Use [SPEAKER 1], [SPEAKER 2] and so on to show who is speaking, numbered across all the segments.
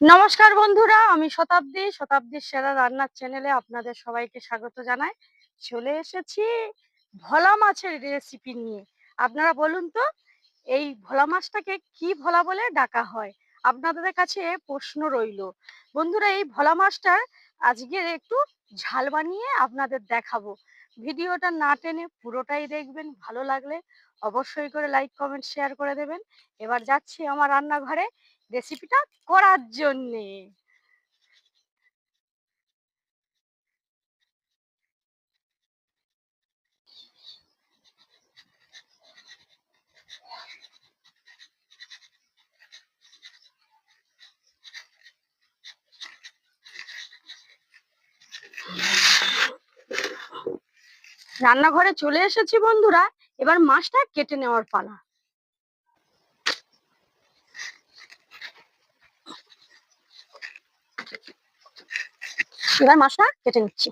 [SPEAKER 1] নমস্কার বন্ধুরা, আমি শতাব্দী, শতাব্দীর সেরা রান্নার চ্যানেলে আপনাদের সবাইকে স্বাগত জানাই। চলে এসেছি ভোলা মাছের রেসিপি নিয়ে। আপনারা বলুন তো, এই ভোলা মাছটাকে কি ভোলা বলে ডাকা হয়? আপনাদের কাছে প্রশ্ন রইল। বন্ধুরা, এই ভোলা মাছটার আজকের একটু ঝাল বানিয়ে আপনাদের দেখাবো। ভিডিওটা না টেনে পুরোটাই দেখবেন, ভালো লাগলে অবশ্যই করে লাইক কমেন্ট শেয়ার করে দেবেন। এবার যাচ্ছি আমার রান্নাঘরে। রেসিপিটা করার জন্যে। রান্নাঘরে চলে এসেছি বন্ধুরা এবার মাছটা কেটে নেওয়ার পালা। এবার মাছটা কেটে নিচ্ছি।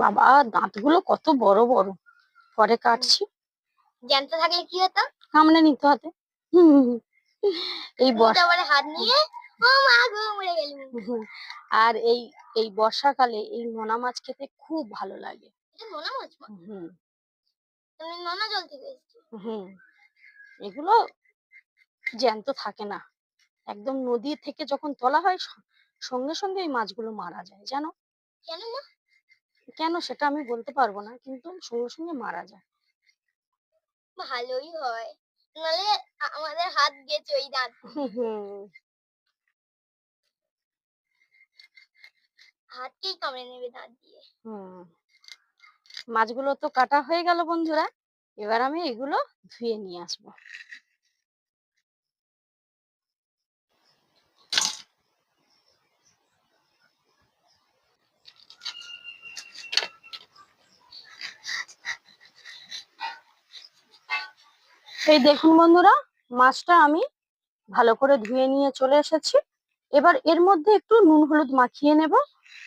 [SPEAKER 1] বাবা দাঁতগুলো কত বড় বড়। পরে কাটছি।
[SPEAKER 2] জ্যান্ত থাকলে কি হতো?
[SPEAKER 1] সামনে নিতে হাতে। এই বর্ষা
[SPEAKER 2] হাত নিয়ে ও মা গো মরে গেলি
[SPEAKER 1] আর এই এই বর্ষাকালে এই নোনা মাছ খেতে খুব ভালো লাগে।
[SPEAKER 2] নোনা মাছ
[SPEAKER 1] হুম।
[SPEAKER 2] নোনা জল থেকে
[SPEAKER 1] হুম। এগুলো জ্যান্ত থাকে না। একদম নদী থেকে যখন তোলা হয় সঙ্গে সঙ্গে এই মাছগুলো মারা যায় জানো?
[SPEAKER 2] কেন মা?
[SPEAKER 1] কেন সেটা আমি বলতে পারব না কিন্তু সঙ্গে সঙ্গে মারা যায়।
[SPEAKER 2] ভালোই হয় নালে আমাদের হাত গেছে ওই দাঁত। হাতকেই কামড়ে নেবে দাঁত দিয়ে?
[SPEAKER 1] মাছগুলো তো কাটা হয়ে গেল বন্ধুরা এবার আমি এগুলো ধুয়ে নিয়ে আসব। এই দেখুন বন্ধুরা, মাছটা আমি ভালো করে ধুয়ে নিয়ে চলে এসেছি। এবার এর মধ্যে একটু নুন হলুদ মাখিয়ে নেব।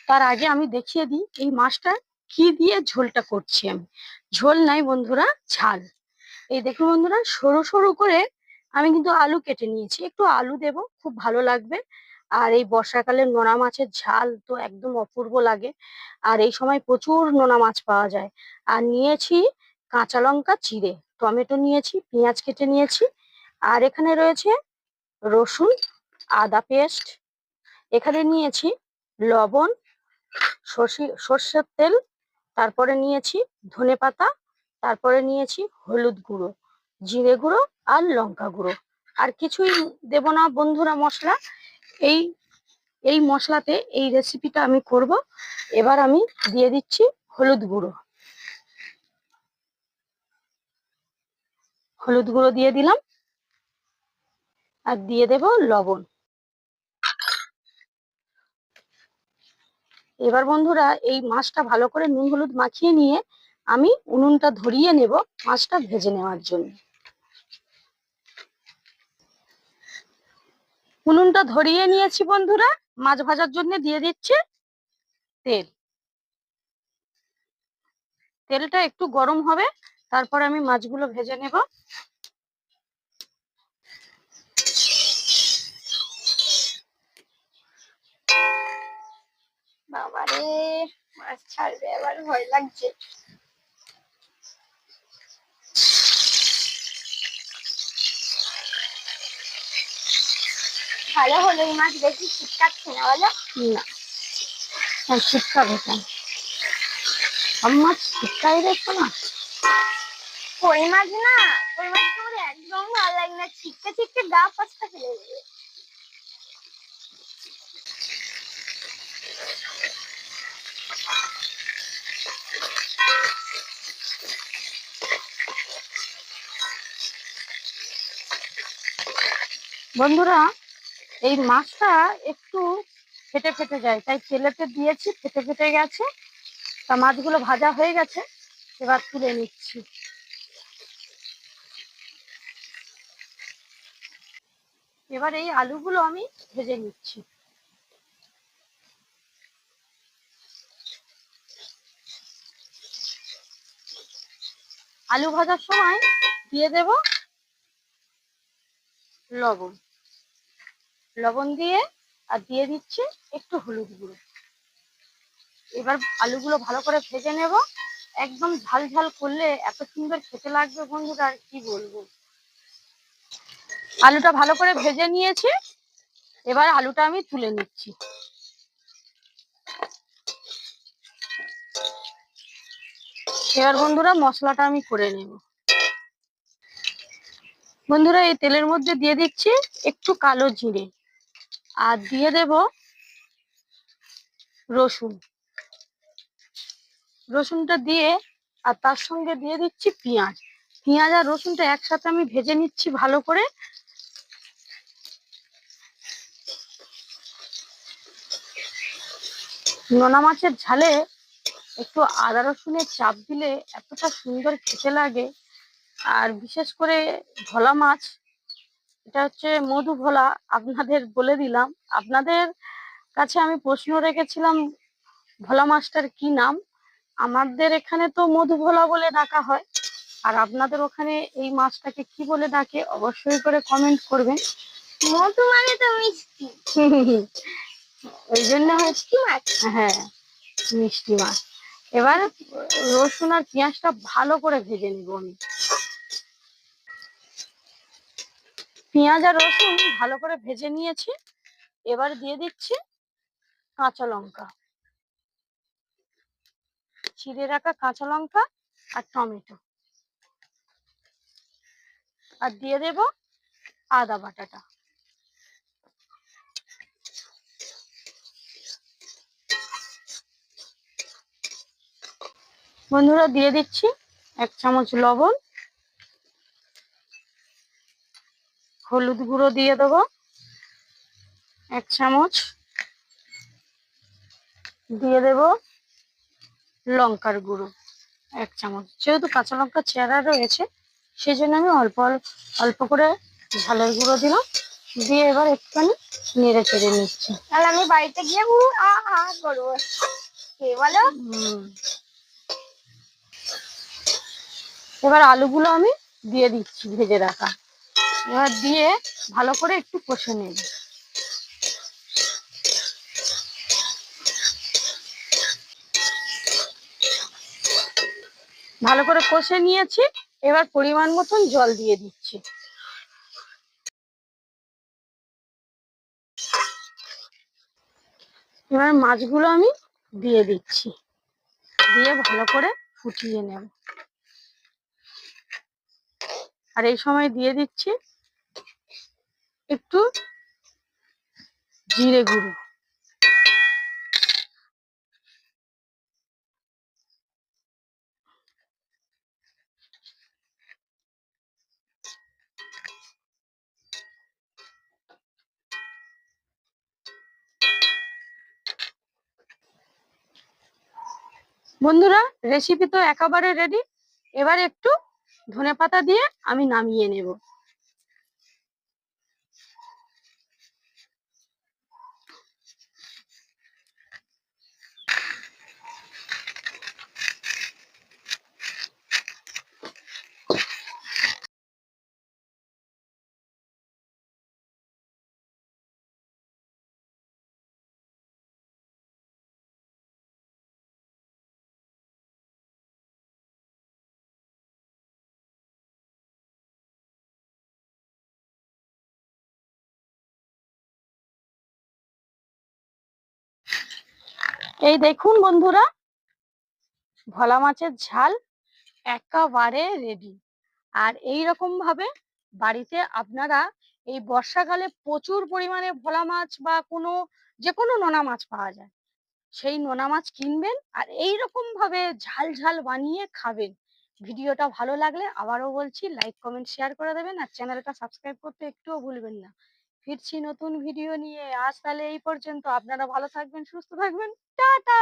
[SPEAKER 1] তার আগে আমি দেখিয়ে দিই এই মাছটা কি দিয়ে ঝোলটা করছি আমি। ঝোল নাই বন্ধুরা, ঝাল। এই দেখুন বন্ধুরা, সরু সরু করে আমি কিন্তু আলু কেটে নিয়েছি। একটু আলু দেব, খুব ভালো লাগবে। আর এই বর্ষাকালে নোনা মাছের ঝাল তো একদম অপূর্ব লাগে। আর এই সময় প্রচুর নোনা মাছ পাওয়া যায়। আর নিয়েছি কাঁচা লঙ্কা চিড়ে টমেটো নিয়েছি, পেঁয়াজ কেটে নিয়েছি, আর এখানে রয়েছে রসুন, আদা পেস্ট। এখানে নিয়েছি লবণ, সর্ষে, সর্ষের তেল, তারপরে নিয়েছি ধনে পাতা, তারপরে নিয়েছি হলুদ গুঁড়ো, জিরে গুঁড়ো আর লঙ্কা গুঁড়ো। আর কিছুই দেব না বন্ধুরা মশলা। এই এই মশলাতে এই রেসিপিটা আমি করব। এবার আমি দিয়ে দিচ্ছি হলুদ গুঁড়ো। হলুদ গুঁড়ো দিয়ে দিলাম। আর দিয়ে দেব লবণ। এবার বন্ধুরা, এই মাছটা ভালো করে নুন হলুদ মাখিয়ে নিয়ে আমি উনুনটা ধরিয়ে নেব মাছটা ভেজে নেওয়ার জন্য। উনুনটা ধরিয়ে নিয়েছি বন্ধুরা, মাছ ভাজার জন্য দিয়ে দিচ্ছে তেল। তেলটা একটু গরম হবে তারপর আমি মাছগুলো ভেজে নেব।
[SPEAKER 2] বাবারে, মাছ ছাড়বে, আবার ভয় লাগছে। ভালো হলো এই মাছ না
[SPEAKER 1] না। মাছ শীতকালে দেখছ না?
[SPEAKER 2] কই মাছ না কই মাছ তো আমার একদম ভালো লাগে না। ছিটকে ছিটকে গা পাঁচটা ফেলে দেবে।
[SPEAKER 1] বন্ধুরা, এই মাছটা একটু ফেটে ফেটে যায়। তাই তেলেতে দিয়েছি, ফেটে ফেটে গেছে। তা মাছগুলো ভাজা হয়ে গেছে। এবার তুলে নিচ্ছি। এবার এই আলুগুলো আমি ভেজে নিচ্ছি। আলু ভাজার সময় দিয়ে দেব লবণ। লবণ দিয়ে আর দিয়ে দিচ্ছি একটু হলুদ গুঁড়ো। এবার আলুগুলো ভালো করে ভেজে নেব। একদম ঝাল ঝাল করলে এত সুন্দর খেতে লাগবে বন্ধুরা, আর কি বলব? আলুটা ভালো করে ভেজে নিয়েছি। এবার আলুটা আমি তুলে নিচ্ছি। এবার বন্ধুরা মশলাটা আমি করে নেব। বন্ধুরা এই তেলের মধ্যে দিয়ে দিচ্ছি একটু কালো জিরে আর দিয়ে দেব রসুন। রসুনটা দিয়ে আর তার সঙ্গে দিয়ে দিচ্ছি পেঁয়াজ। পেঁয়াজ আর রসুনটা একসাথে আমি ভেজে নিচ্ছি ভালো করে। নোনা মাছের ঝালে একটু আদা রসুনের চাপ দিলে এতটা সুন্দর খেতে লাগে। আর বিশেষ করে ভোলা মাছ এটা হচ্ছে মধু ভোলা আপনাদের বলে দিলাম। আপনাদের কাছে আমি প্রশ্ন রেখেছিলাম ভোলা মাছটার কি নাম? আমাদের এখানে তো মধু ভোলা বলে ডাকা হয়। আর আপনাদের ওখানে এই মাছটাকে কি বলে ডাকে? অবশ্যই করে কমেন্ট করবেন।
[SPEAKER 2] মধু মানে তো মিষ্টি।
[SPEAKER 1] ওই জন্য হচ্ছে
[SPEAKER 2] মিষ্টি মাছ।
[SPEAKER 1] হ্যাঁ মিষ্টি মাছ। এবার রসুন আর পেঁয়াজটা ভালো করে ভেজে নিব আমি। পেঁয়াজ আর রসুন ভালো করে ভেজে নিয়েছি। এবার দিয়ে দিচ্ছি কাঁচা লঙ্কা। চিড়ে রাখা কাঁচা লঙ্কা আর টমেটো। আর দিয়ে দেব আদা বাটাটা। বন্ধুরা দিয়ে দিচ্ছি এক চামচ লবণ। হলুদ গুঁড়ো দিয়ে দেবো এক চামচ। দিয়ে দেব লঙ্কার গুঁড়ো এক চামচ। যেহেতু কাঁচা লঙ্কা চেহারা রয়েছে সেই জন্য আমি অল্প অল্প অল্প করে ঝালের গুঁড়ো দিলাম। দিয়ে এবার একটুখানি নেড়ে চেড়ে নিচ্ছি।
[SPEAKER 2] তাহলে আমি বাড়িতে গিয়ে করব। কে বলো
[SPEAKER 1] হুম। এবার আলুগুলো আমি দিয়ে দিচ্ছি ভেজে রাখা। এবার দিয়ে ভালো করে একটু কষে নেব। ভালো করে কষে নিয়েছি, এবার পরিমাণ মতন জল দিয়ে দিচ্ছি। এবার মাছগুলো আমি দিয়ে দিচ্ছি। দিয়ে ভালো করে ফুটিয়ে নেব। আর এই সময় দিয়ে দিচ্ছি একটু জিরে গুঁড়ো। বন্ধুরা রেসিপি তো একেবারে রেডি এবার একটু ধনেপাতা দিয়ে আমি নামিয়ে নেব। এই দেখুন বন্ধুরা, ভোলা মাছের ঝাল একেবারে রেডি আর এই রকম ভাবে বাড়িতে আপনারা এই বর্ষাকালে প্রচুর পরিমাণে ভোলা মাছ বা কোনো যে কোনো নোনা মাছ পাওয়া যায়। সেই নোনা মাছ কিনবেন আর এই রকম ভাবে ঝাল ঝাল বানিয়ে খাবেন। ভিডিওটা ভালো লাগলে আবারও বলছি লাইক কমেন্ট শেয়ার করে দেবেন আর চ্যানেলটা সাবস্ক্রাইব করতে একটুও ভুলবেন না। ফিরছি নতুন ভিডিও নিয়ে। আজ তাহলে এই পর্যন্ত। আপনারা ভালো থাকবেন সুস্থ থাকবেন। টাটা!